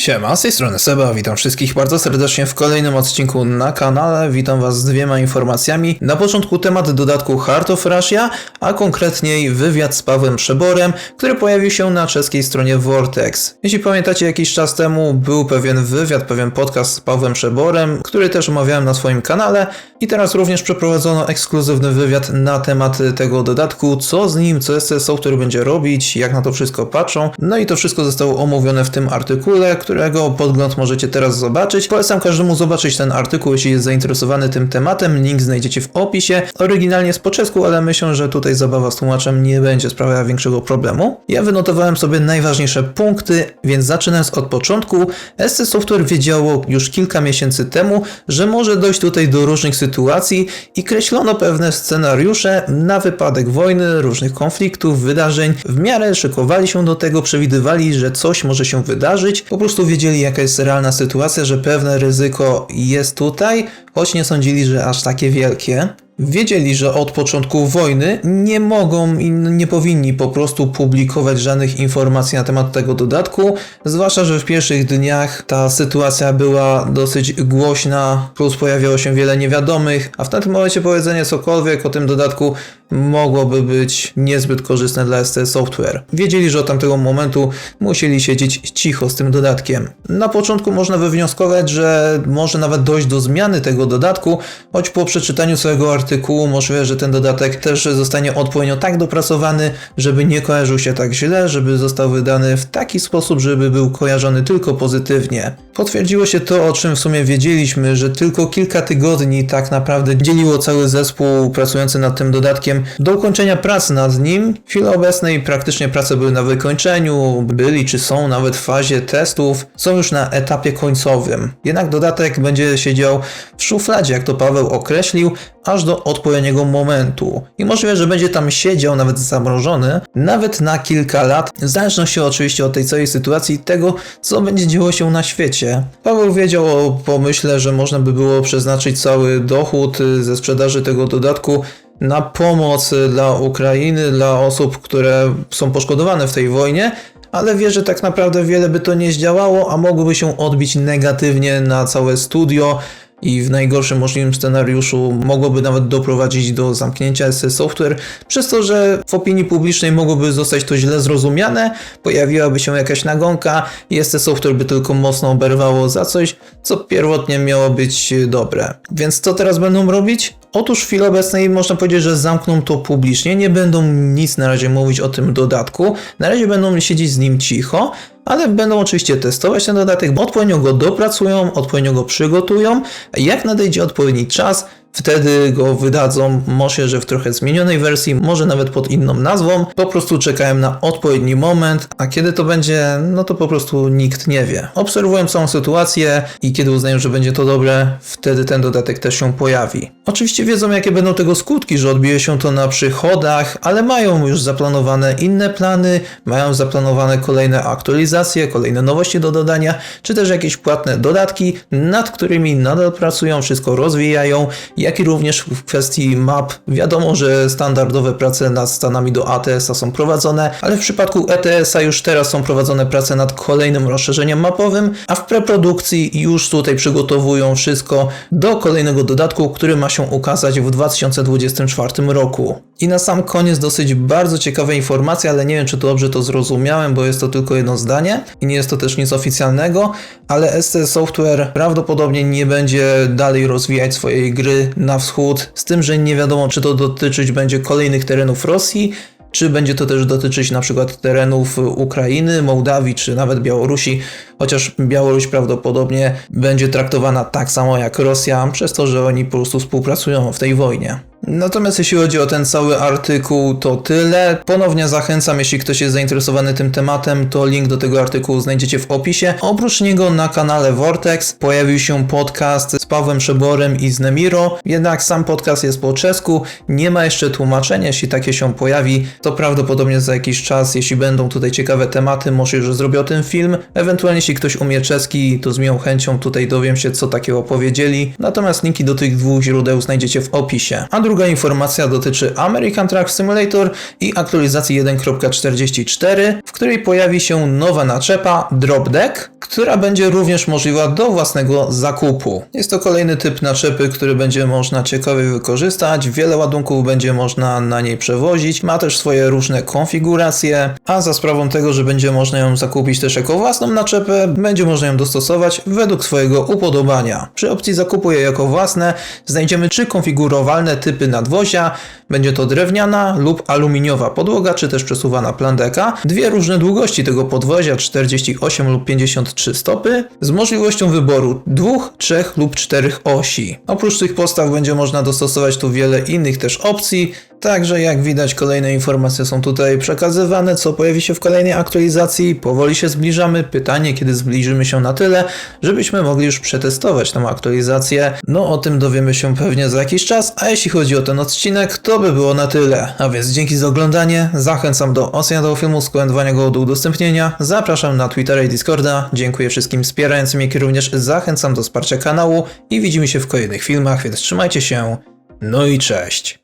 Siema, z tej strony Seba, witam wszystkich bardzo serdecznie w kolejnym odcinku na kanale. Witam was z dwiema informacjami. Na początku temat dodatku Heart of Russia, a konkretniej wywiad z Pawłem Przeborem, który pojawił się na czeskiej stronie Vortex. Jeśli pamiętacie, jakiś czas temu był pewien wywiad, pewien podcast z Pawłem Przeborem, który też omawiałem na swoim kanale i teraz również przeprowadzono ekskluzywny wywiad na temat tego dodatku, co z nim, co SC Software będzie robić, jak na to wszystko patrzą. No i to wszystko zostało omówione w tym artykule, którego podgląd możecie teraz zobaczyć. Polecam każdemu zobaczyć ten artykuł, jeśli jest zainteresowany tym tematem. Link znajdziecie w opisie. Oryginalnie jest po czesku, ale myślę, że tutaj zabawa z tłumaczem nie będzie sprawiała większego problemu. Ja wynotowałem sobie najważniejsze punkty, więc zaczynając od początku, SC Software wiedziało już kilka miesięcy temu, że może dojść tutaj do różnych sytuacji i kreślono pewne scenariusze na wypadek wojny, różnych konfliktów, wydarzeń. W miarę szykowali się do tego, przewidywali, że coś może się wydarzyć. Po prostu wiedzieli, jaka jest realna sytuacja, że pewne ryzyko jest tutaj, choć nie sądzili, że aż takie wielkie. Wiedzieli, że od początku wojny nie mogą i nie powinni po prostu publikować żadnych informacji na temat tego dodatku, zwłaszcza, że w pierwszych dniach ta sytuacja była dosyć głośna, plus pojawiało się wiele niewiadomych, a w tym momencie powiedzenie cokolwiek o tym dodatku mogłoby być niezbyt korzystne dla ST Software. Wiedzieli, że od tamtego momentu musieli siedzieć cicho z tym dodatkiem. Na początku można wywnioskować, że może nawet dojść do zmiany tego dodatku, choć po przeczytaniu całego artykułu możliwe, że ten dodatek też zostanie odpowiednio tak dopracowany, żeby nie kojarzył się tak źle, żeby został wydany w taki sposób, żeby był kojarzony tylko pozytywnie. Potwierdziło się to, o czym w sumie wiedzieliśmy, że tylko kilka tygodni tak naprawdę dzieliło cały zespół pracujący nad tym dodatkiem do ukończenia prac nad nim. W chwili obecnej praktycznie prace były na wykończeniu, byli czy są nawet w fazie testów, są już na etapie końcowym. Jednak dodatek będzie siedział w szufladzie, jak to Paweł określił, aż do odpowiedniego momentu. I możliwe, że będzie tam siedział nawet zamrożony, nawet na kilka lat, w zależności oczywiście od tej całej sytuacji i tego, co będzie działo się na świecie. Paweł wiedział o pomyśle, że można by było przeznaczyć cały dochód ze sprzedaży tego dodatku na pomoc dla Ukrainy, dla osób, które są poszkodowane w tej wojnie, ale wie, że tak naprawdę wiele by to nie zdziałało, a mogłoby się odbić negatywnie na całe studio i w najgorszym możliwym scenariuszu mogłoby nawet doprowadzić do zamknięcia SC Software, przez to, że w opinii publicznej mogłoby zostać to źle zrozumiane, pojawiłaby się jakaś nagonka i SC Software by tylko mocno oberwało za coś, co pierwotnie miało być dobre. Więc co teraz będą robić? Otóż w chwili obecnej można powiedzieć, że zamkną to publicznie, nie będą nic na razie mówić o tym dodatku, na razie będą siedzieć z nim cicho, ale będą oczywiście testować ten dodatek, odpowiednio go dopracują, odpowiednio go przygotują. Jak nadejdzie odpowiedni czas, wtedy go wydadzą, może, że w trochę zmienionej wersji, może nawet pod inną nazwą. Po prostu czekają na odpowiedni moment, a kiedy to będzie, no to po prostu nikt nie wie. Obserwują całą sytuację i kiedy uznają, że będzie to dobre, wtedy ten dodatek też się pojawi. Oczywiście wiedzą, jakie będą tego skutki, że odbije się to na przychodach, ale mają już zaplanowane inne plany, mają zaplanowane kolejne aktualizacje, kolejne nowości do dodania, czy też jakieś płatne dodatki, nad którymi nadal pracują, wszystko rozwijają jak i również w kwestii map. Wiadomo, że standardowe prace nad stanami do ATS-a są prowadzone, ale w przypadku ETS-a już teraz są prowadzone prace nad kolejnym rozszerzeniem mapowym, a w preprodukcji już tutaj przygotowują wszystko do kolejnego dodatku, który ma się ukazać w 2024 roku. I na sam koniec dosyć bardzo ciekawa informacja, ale nie wiem czy dobrze to zrozumiałem, bo jest to tylko jedno zdanie i nie jest to też nic oficjalnego, ale SC Software prawdopodobnie nie będzie dalej rozwijać swojej gry na wschód, z tym, że nie wiadomo czy to dotyczyć będzie kolejnych terenów Rosji, czy będzie to też dotyczyć na przykład terenów Ukrainy, Mołdawii czy nawet Białorusi, chociaż Białoruś prawdopodobnie będzie traktowana tak samo jak Rosja, przez to, że oni po prostu współpracują w tej wojnie. Natomiast jeśli chodzi o ten cały artykuł, to tyle. Ponownie zachęcam, jeśli ktoś jest zainteresowany tym tematem, to link do tego artykułu znajdziecie w opisie. Oprócz niego na kanale Vortex pojawił się podcast z Pawłem Szeborem i z Nemiro, jednak sam podcast jest po czesku, nie ma jeszcze tłumaczenia, jeśli takie się pojawi, to prawdopodobnie za jakiś czas, jeśli będą tutaj ciekawe tematy, może już zrobię o tym film. Ewentualnie jeśli ktoś umie czeski, to z miłą chęcią tutaj dowiem się, co takiego powiedzieli. Natomiast linki do tych dwóch źródeł znajdziecie w opisie. A druga informacja dotyczy American Truck Simulator i aktualizacji 1.44, w której pojawi się nowa naczepa Drop Deck, która będzie również możliwa do własnego zakupu. Jest to kolejny typ naczepy, który będzie można ciekawie wykorzystać. Wiele ładunków będzie można na niej przewozić. Ma też swoje różne konfiguracje, a za sprawą tego, że będzie można ją zakupić też jako własną naczepę, będzie można ją dostosować według swojego upodobania. Przy opcji zakupu jej jako własne znajdziemy trzy konfigurowalne typy nadwozia. Będzie to drewniana lub aluminiowa podłoga, czy też przesuwana plandeka. Dwie różne długości tego podwozia, 48 lub 53 stopy, z możliwością wyboru dwóch, trzech lub czterech osi. Oprócz tych postaw będzie można dostosować tu wiele innych też opcji, Także jak widać kolejne informacje są tutaj przekazywane, co pojawi się w kolejnej aktualizacji. Powoli się zbliżamy. Pytanie, kiedy zbliżymy się na tyle, żebyśmy mogli już przetestować tę aktualizację. No o tym dowiemy się pewnie za jakiś czas, a jeśli chodzi o ten odcinek, to by było na tyle. A więc dzięki za oglądanie, zachęcam do oceny tego filmu, skomentowania go do udostępnienia, zapraszam na Twittera i Discorda, dziękuję wszystkim wspierającym, jak i również zachęcam do wsparcia kanału i widzimy się w kolejnych filmach, więc trzymajcie się, no i cześć.